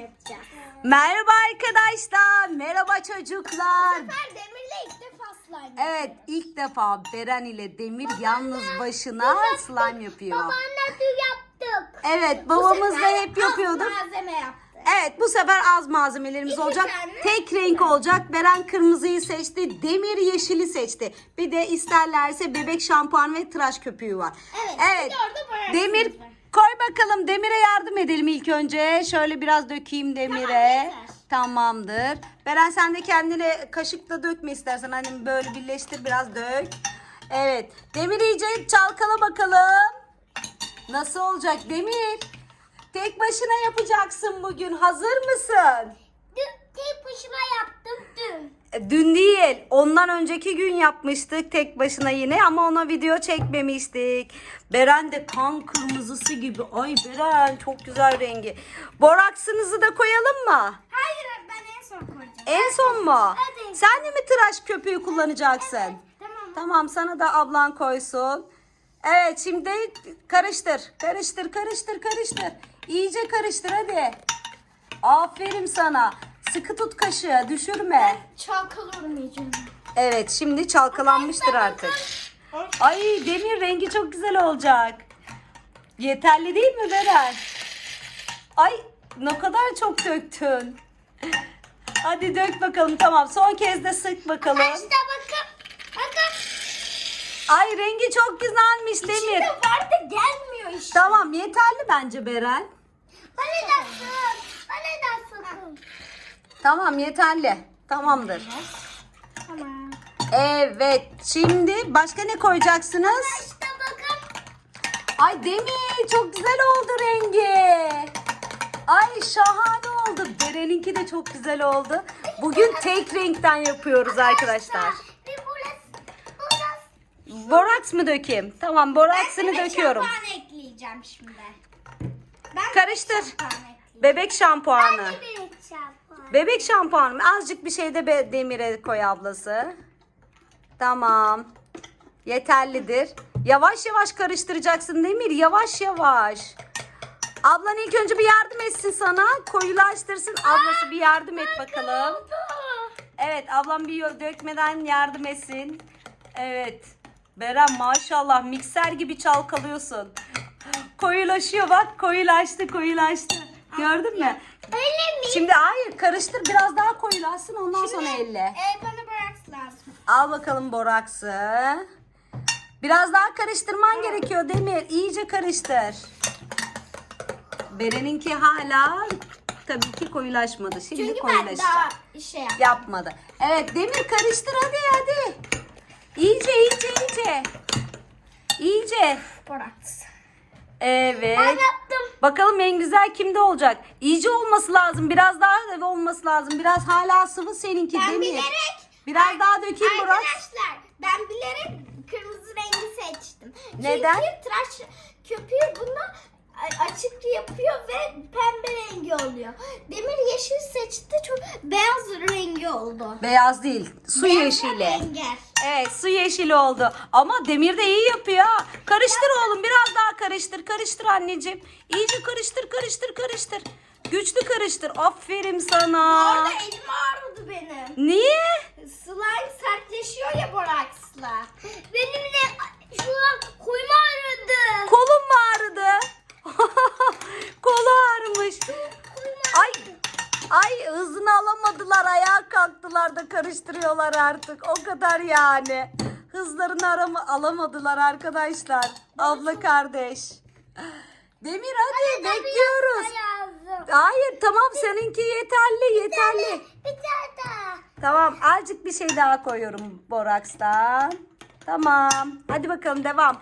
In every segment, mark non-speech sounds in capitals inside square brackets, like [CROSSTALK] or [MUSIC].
yapacağız. Merhaba arkadaşlar. Merhaba çocuklar. sefer Demir'le ilk defa slime. Evet ilk defa Beren ile Demir yalnız başına slime yapıyor. Babaanne dün yaptık. Evet babamız da hep Az yapıyorduk. malzeme yaptık. Evet bu sefer az malzemelerimiz İki olacak. tane. Tek renk olacak. Beren kırmızıyı seçti. Demir yeşili seçti. Bir de isterlerse bebek şampuan ve tıraş köpüğü var. Evet, Evet. Demir. Koy bakalım. Demir'e yardım edelim ilk önce. Şöyle biraz dökeyim Demir'e. yeter. Tamamdır. Beren sen de kendine kaşıkla dökme istersen. Hani böyle birleştir biraz dök. Evet. Demir iyice çalkala bakalım. Nasıl olacak Demir? Tek başına yapacaksın bugün. Hazır mısın? Dün tek başıma yaptım dün. Dün değil, ondan önceki gün yapmıştık tek başına yine ama ona video çekmemiştik. Beren de kan kırmızısı gibi. Ay Beren çok güzel rengi. Boraksınızı da koyalım mı? Hayır ben en son koyacağım. En son mu? Hadi. Sen de mi tıraş köpüğü kullanacaksın? Tamam. Tamam sana da ablan koysun. Evet şimdi karıştır. Karıştır karıştır karıştır. İyice karıştır hadi. Aferin sana. Sıkı tut kaşığı düşürme. Çalkalıyorum iyice. Evet şimdi çalkalanmıştır artık. Ay demir rengi çok güzel olacak. Yeterli değil mi Beren? Ay ne kadar çok döktün. Hadi dök bakalım tamam son kez de sık bakalım. Bakın. Bakın. Ay rengi çok güzelmiş Demir. İçinde var da gelmiyor işte. Tamam yeterli bence Beren. Bana da sık. Bana da sıkın. Tamam yeterli. Tamamdır. Tamam. Evet şimdi başka ne koyacaksınız? İşte bakın. Ay Demir çok güzel oldu rengi. Ay şahane oldu. Beren'inki de çok güzel oldu. Bugün tek renkten yapıyoruz arkadaşlar. Bir burası. Burası. Boraks mı dökeyim? Tamam boraksını döküyorum. şampuanı ekleyeceğim şimdi. Ben Karıştır. Bebek şampuanı. Bebek şampuanı. Bebek şampuanı mı? Azıcık bir şey de Demir'e koy ablası. Tamam. Yeterlidir. Yavaş yavaş karıştıracaksın Demir. Yavaş yavaş. Ablan ilk önce bir yardım etsin sana. Koyulaştırsın. Ablası bir yardım et bakalım. Evet ablam bir dökmeden yardım etsin. Evet. Beren maşallah mikser gibi çalkalıyorsun. Koyulaşıyor bak koyulaştı koyulaştı. Gördün mü? Öyle mi? Şimdi hayır karıştır biraz daha koyulaşsın ondan sonra elle. E, bana bırak lazım. Al bakalım boraksı. Biraz daha karıştırman gerekiyor Demir. İyice karıştır. Beren'inki hala tabii ki koyulaşmadı. Şimdi Çünkü ben koyulaşacak. daha şey yap. Yapmadı. Evet Demir karıştır hadi hadi. İyice iyice iyice. İyice. Bırak. Evet. Ben yaptım. Bakalım en güzel kimde olacak? İyice olması lazım. Biraz daha da olması lazım. Biraz hala sıvı seninki Ben Demir. bilerek. Biraz daha dökeyim Burak. Arkadaşlar ben bilerek kırmızı rengi seçtim. Neden? Çünkü tıraş köpüğü bunu açık yapıyor ve pembe rengi oluyor. Demir yeşil seçti çok beyaz rengi oldu. Beyaz değil. Su Beyaz yeşili. Renger. Evet su yeşili oldu. Ama Demir de iyi yapıyor. ha. Karıştır oğlum biraz daha karıştır. Karıştır anneciğim. İyice karıştır karıştır karıştır. Güçlü karıştır. Aferin sana. Orada elim ağrıdı benim. Niye? Slime sertleşiyor ya boraksla. Benim de şu an koyma ağrıdı. Kolum mu ağrıdı? [LAUGHS] Kolu ağrımış. Ay ay hızını alamadılar. Ayağa kalktılar da karıştırıyorlar artık. O kadar yani. Hızlarını arama, alamadılar arkadaşlar. Abla kardeş. Demir hadi bekliyoruz. Lazım. Hayır tamam seninki yeterli yeterli. Bir tane daha. Tamam azıcık bir şey daha koyuyorum borakstan. Tamam. Hadi bakalım devam.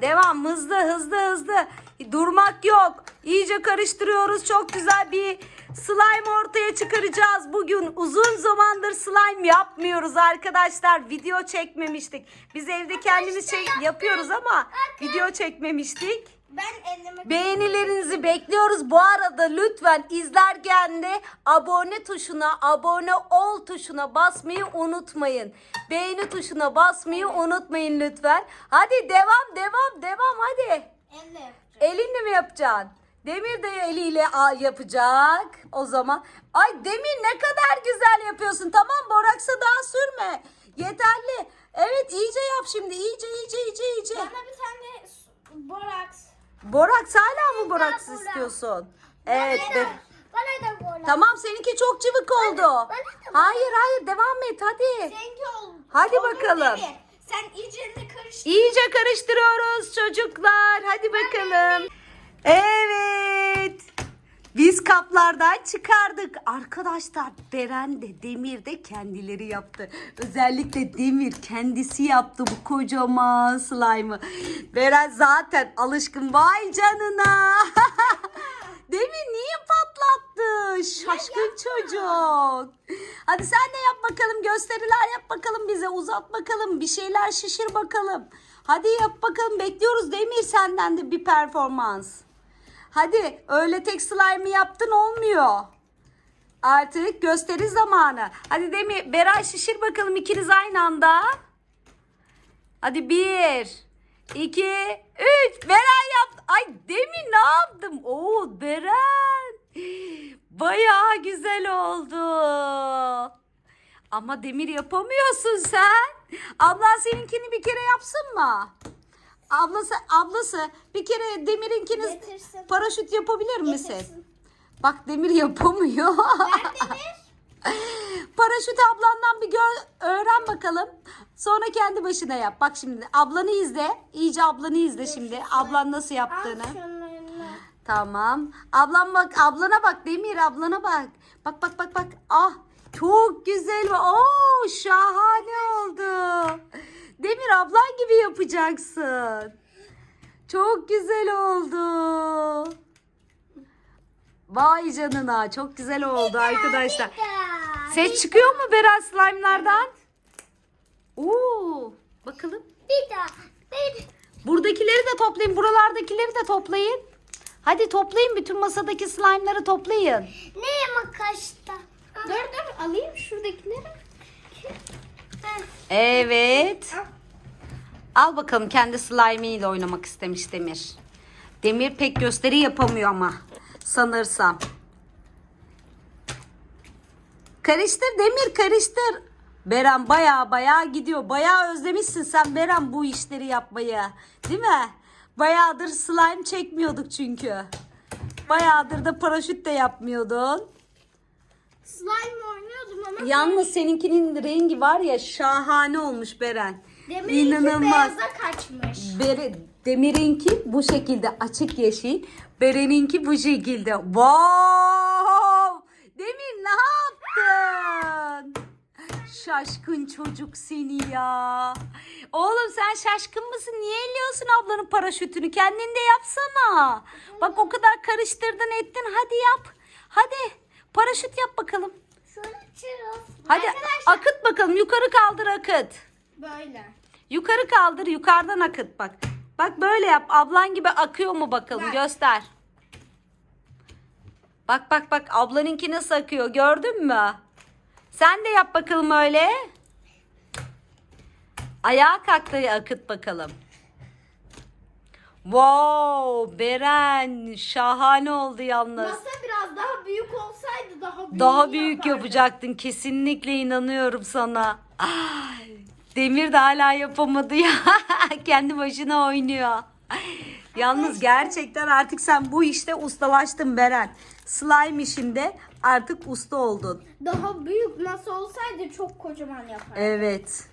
Devam hızlı hızlı hızlı. Durmak yok. İyice karıştırıyoruz. Çok güzel bir slime ortaya çıkaracağız. Bugün uzun zamandır slime yapmıyoruz arkadaşlar. Video çekmemiştik. Biz evde kendimiz şey yapıyoruz ama video çekmemiştik. Ben elimi Beğenilerinizi bekliyoruz. Bu arada lütfen izlerken de abone tuşuna, abone ol tuşuna basmayı unutmayın. Beğeni tuşuna basmayı unutmayın lütfen. Hadi devam, devam, devam hadi. elle yapacağım. Elinle mi yapacaksın? Demir de eliyle yapacak. O zaman. Ay Demir ne kadar güzel yapıyorsun. Tamam Boraks'a daha sürme. Yeterli. Evet iyice yap şimdi. İyice iyice iyice iyice. Bana bir tane boraks. Boraks hala mı boraks Boraks. istiyorsun? Evet. Bana de- da, bana da boraks. Tamam seninki çok cıvık oldu. bana da- Hayır hayır devam et hadi. Rengi ol. Hadi olur bakalım. dedi. Sen iyice karıştır. İyice karıştırıyoruz çocuklar. Hadi bakalım. Evet. Biz kaplardan çıkardık. Arkadaşlar Beren de Demir de kendileri yaptı. Özellikle Demir kendisi yaptı bu kocaman slime'ı. Beren zaten alışkın. Vay canına. [LAUGHS] Demir niye patlattı? Şaşkın çocuk. Hadi sen de yap bakalım. Gösteriler yap bakalım bize. Uzat bakalım. Bir şeyler şişir bakalım. Hadi yap bakalım. Bekliyoruz Demir senden de bir performans. Hadi öyle tek slime yaptın olmuyor. Artık gösteri zamanı. Hadi Demir, Beray şişir bakalım ikiniz aynı anda. Hadi bir, iki, üç. Beray yaptı. Ay Demir ne yaptım? Oo Beren. Bayağı güzel oldu. Ama Demir yapamıyorsun sen. Ablan seninkini bir kere yapsın mı? Ablası, ablası bir kere Demir'inkiniz Getirsin. paraşüt yapabilir misin? Getirsin. Bak Demir yapamıyor. Ben Demir. [LAUGHS] Paraşüt ablandan bir gör, öğren bakalım. Sonra kendi başına yap. Bak şimdi ablanı izle. İyice ablanı izle şimdi. Ablan nasıl yaptığını. Tamam. Ablam bak, ablana bak Demir, ablana bak. Bak bak bak bak. Ah, çok güzel. Oo, şahane. Demir ablan gibi yapacaksın. Çok güzel oldu. Vay canına, çok güzel oldu arkadaşlar. Ses çıkıyor mu Berat slime'lardan? Oo, bakalım. Bir daha. Bir. Buradakileri de toplayın, buralardakileri de toplayın. Hadi toplayın bütün masadaki slime'ları toplayın. Ne makaşta? Dur dur alayım şuradakileri. Evet. Al bakalım kendi slime ile oynamak istemiş Demir. Demir pek gösteri yapamıyor ama sanırsam. Karıştır Demir karıştır. Beren baya baya gidiyor. Baya özlemişsin sen Beren bu işleri yapmayı. Değil mi? Bayağıdır slime çekmiyorduk çünkü. Bayağıdır da paraşüt de yapmıyordun. Slime oynuyordum ama. Yalnız seninkinin rengi var ya şahane olmuş Beren. Demir'inki İnanılmaz. beyaza kaçmış. Bere, Demir'inki bu şekilde açık yeşil. Beren'inki bu şekilde. Wow! Demir ne yaptın? Şaşkın çocuk seni ya. Oğlum sen şaşkın mısın? Niye elliyorsun ablanın paraşütünü? Kendin de yapsana. Bak o kadar karıştırdın ettin. Hadi yap. Hadi paraşüt yap bakalım. Hadi akıt bakalım. Yukarı kaldır akıt. Böyle. Yukarı kaldır, yukarıdan akıt bak. Bak böyle yap. Ablan gibi akıyor mu bakalım? Bak. Göster. Bak bak bak ablanınki nasıl akıyor gördün mü? Sen de yap bakalım öyle. Ayağa kalk da akıt bakalım. Wow Beren şahane oldu yalnız. Masa biraz daha büyük olsaydı daha büyük Daha büyük yapacaktın. Kesinlikle inanıyorum sana. Ay, Demir de hala yapamadı ya. [LAUGHS] Kendi başına oynuyor. Yalnız gerçekten artık sen bu işte ustalaştın Beren. Slime işinde artık usta oldun. Daha büyük masa olsaydı çok kocaman yapardım. Evet.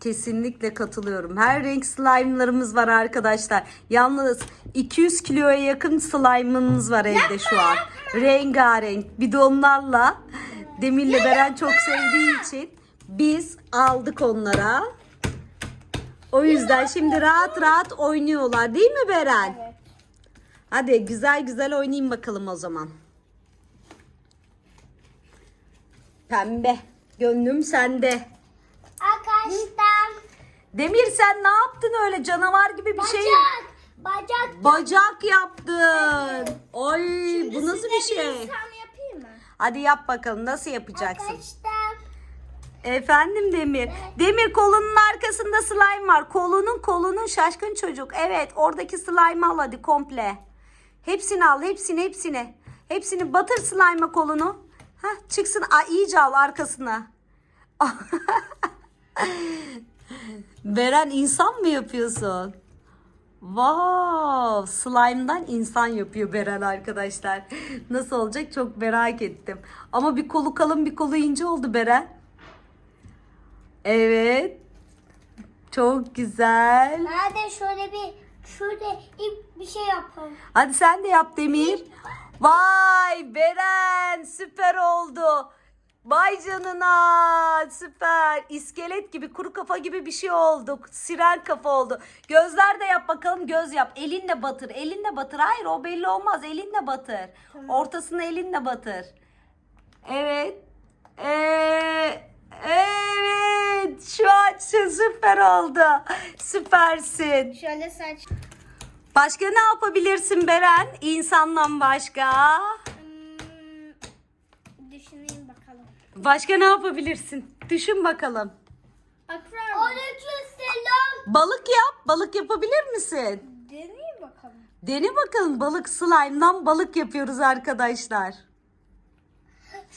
Kesinlikle katılıyorum. Her renk slime'larımız var arkadaşlar. Yalnız 200 kiloya yakın slime'ımız var evde şu an. Rengarenk bidonlarla Demir'le Beren çok sevdiği için biz aldık onlara. O yüzden şimdi rahat rahat oynuyorlar değil mi Beren? Evet. Hadi güzel güzel oynayayım bakalım o zaman. Pembe. Gönlüm sende. Arkadaşlar. Demir sen ne yaptın öyle canavar gibi bir şey? Bacak. Bacak yaptın. Ay Şimdi bu nasıl bir şey? insan yapayım mı? Hadi yap bakalım nasıl yapacaksın? Arkadaşlar. Efendim Demir. Demir kolunun arkasında slime var. Kolunun kolunun şaşkın çocuk. Evet oradaki slime al hadi komple. Hepsini al hepsini hepsini. Hepsini batır slime'a kolunu. Hah, çıksın Aa, iyice al arkasına. [LAUGHS] Beren insan mı yapıyorsun? Wow, slime'dan insan yapıyor Beren arkadaşlar. Nasıl olacak çok merak ettim. Ama bir kolu kalın bir kolu ince oldu Beren. Evet. Çok güzel. Nerede şöyle bir şurada ip bir şey yapalım. Hadi sen de yap Demir. Vay Beren süper oldu. Vay canına süper. İskelet gibi kuru kafa gibi bir şey oldu. Siren kafa oldu. Gözler de yap bakalım göz yap. Elinle batır elinle batır. Hayır o belli olmaz elinle batır. Ortasını elinle batır. Evet. Ee, evet. Şu an süper oldu. Süpersin. Şöyle saç. Başka ne yapabilirsin Beren? İnsandan başka. Hmm, düşüneyim bakalım. Başka ne yapabilirsin? Düşün bakalım. Akrar mı? selam. Balık yap. Balık yapabilir misin? Deneyim bakalım. Dene bakalım balık slime'dan balık yapıyoruz arkadaşlar.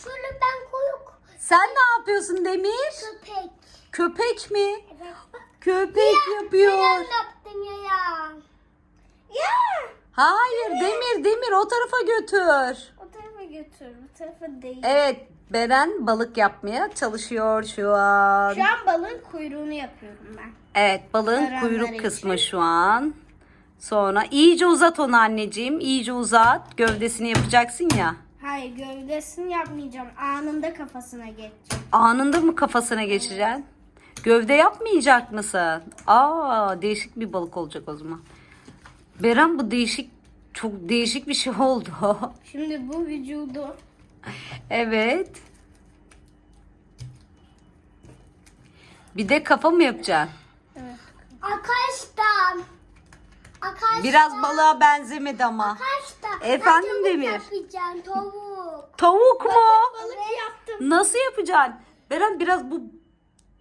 Şöyle ben koyuk. Sen ne yapıyorsun Demir? Köpek. Köpek mi? Evet. Köpek yapıyor. yaptım ya ya. Ya. Hayır Demir Demir o tarafa götür. O tarafa götür. Bu tarafa değil. Evet Beren balık yapmaya çalışıyor şu an. Şu an balığın kuyruğunu yapıyorum ben. Evet balığın Öğrenler kuyruk için. kısmı şu an. Sonra iyice uzat onu anneciğim. İyice uzat. Gövdesini yapacaksın ya. Hayır gövdesini yapmayacağım. Anında kafasına geçeceğim. Anında mı kafasına geçeceksin? Gövde yapmayacak mısın? Aa değişik bir balık olacak o zaman. Beren bu değişik çok değişik bir şey oldu. [LAUGHS] Şimdi bu vücudu evet. Bir de kafa mı yapacaksın? Arkadaşlar. Arkadaşlar. Biraz balığa benzemedi ama. Arkadaşlar. Efendim ben tavuk Demir? yapacağım tavuk. Tavuk mu? Balık yaptım. Nasıl yapacaksın? Beren biraz bu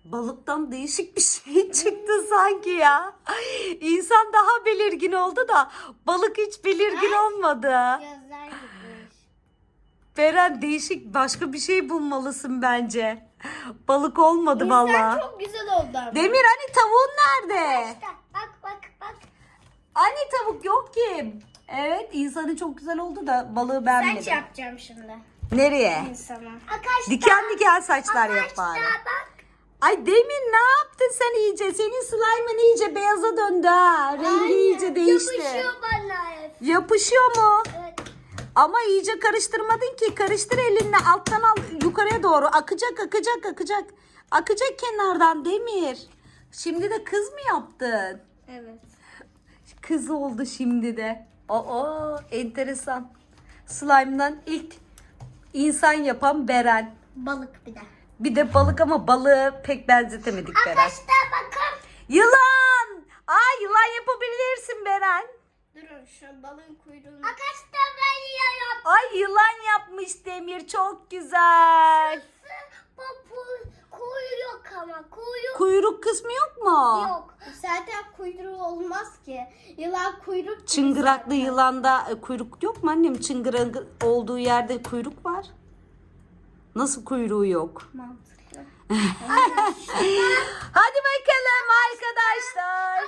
balıktan değişik bir şey [LAUGHS] çıktı sanki ya. İnsan daha belirgin oldu da balık hiç belirgin olmadı. Gözler gitmiş. Beren değişik başka bir şey bulmalısın bence. Balık olmadı vallahi. çok güzel oldu ama. Demir hani tavuğun nerede? Bak. Hani tavuk yok ki. Evet insanı çok güzel oldu da balığı Saç beğenmedim. yapacağım şimdi. Nereye? İnsana. Arkadaşlar. Diken diken saçlar yap bari. bak. Ay Demir ne yaptın sen iyice? Senin slime'ın iyice beyaza döndü ha. Rengi iyice değişti. Yapışıyor bana hep. Yapışıyor mu? Evet. Ama iyice karıştırmadın ki. Karıştır elinle alttan al yukarıya doğru. Akacak akacak akacak. Akacak kenardan Demir. Şimdi de kız mı yaptın? Evet. Kız oldu şimdi de. Oo enteresan. Slime'dan ilk insan yapan Beren. Balık bir de. Bir de balık ama balığı pek benzetemedik Beren. Arkadaşlar bakın. Yılan! Aa yılan yapabilirsin Beren. Durun şu balığın kuyruğunu. Arkadaşlar ben yiyorum. Ay yılan yapmış Demir çok güzel. Bu kuyruk ama kuyruk Kuyruk kısmı yok mu? yok. Zaten kuyruğu olmaz ki. Yılan kuyruk Çıngıraklı zaten. yılanda e, kuyruk yok mu annem? Çıngırak olduğu yerde kuyruk var. Nasıl kuyruğu yok? Mantıklı. [LAUGHS] Hadi bakalım arkadaşlar.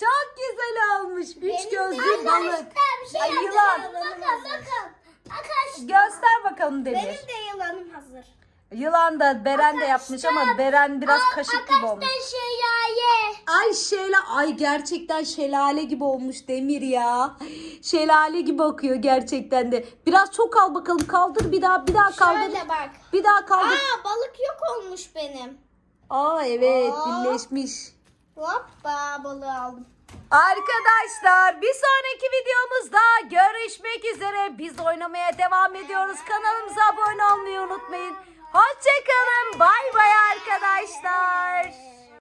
Çok güzel olmuş. Üç gözlü balık. Arkadaşlar bir şey Ay, yapacağım. yılan. Bakın bakın. Arkadaşlar. Göster bakalım Demir. Benim de yılanım hazır. Yılan da Beren de yapmış ama Beren biraz kaşık gibi olmuş. Arkadaşlar şelale. Ay şelale, ay gerçekten şelale gibi olmuş Demir ya. Şelale gibi akıyor gerçekten de. Biraz çok al bakalım kaldır bir daha bir daha kaldır. Şöyle bak. Bir daha kaldır. Aa balık yok olmuş benim. Aa evet Aa. birleşmiş. Hoppa balığı aldım. Arkadaşlar bir sonraki videomuzda görüşmek üzere. Biz oynamaya devam ediyoruz. Kanalımıza abone olmayı unutmayın. Hoşçakalın. Bay bay arkadaşlar.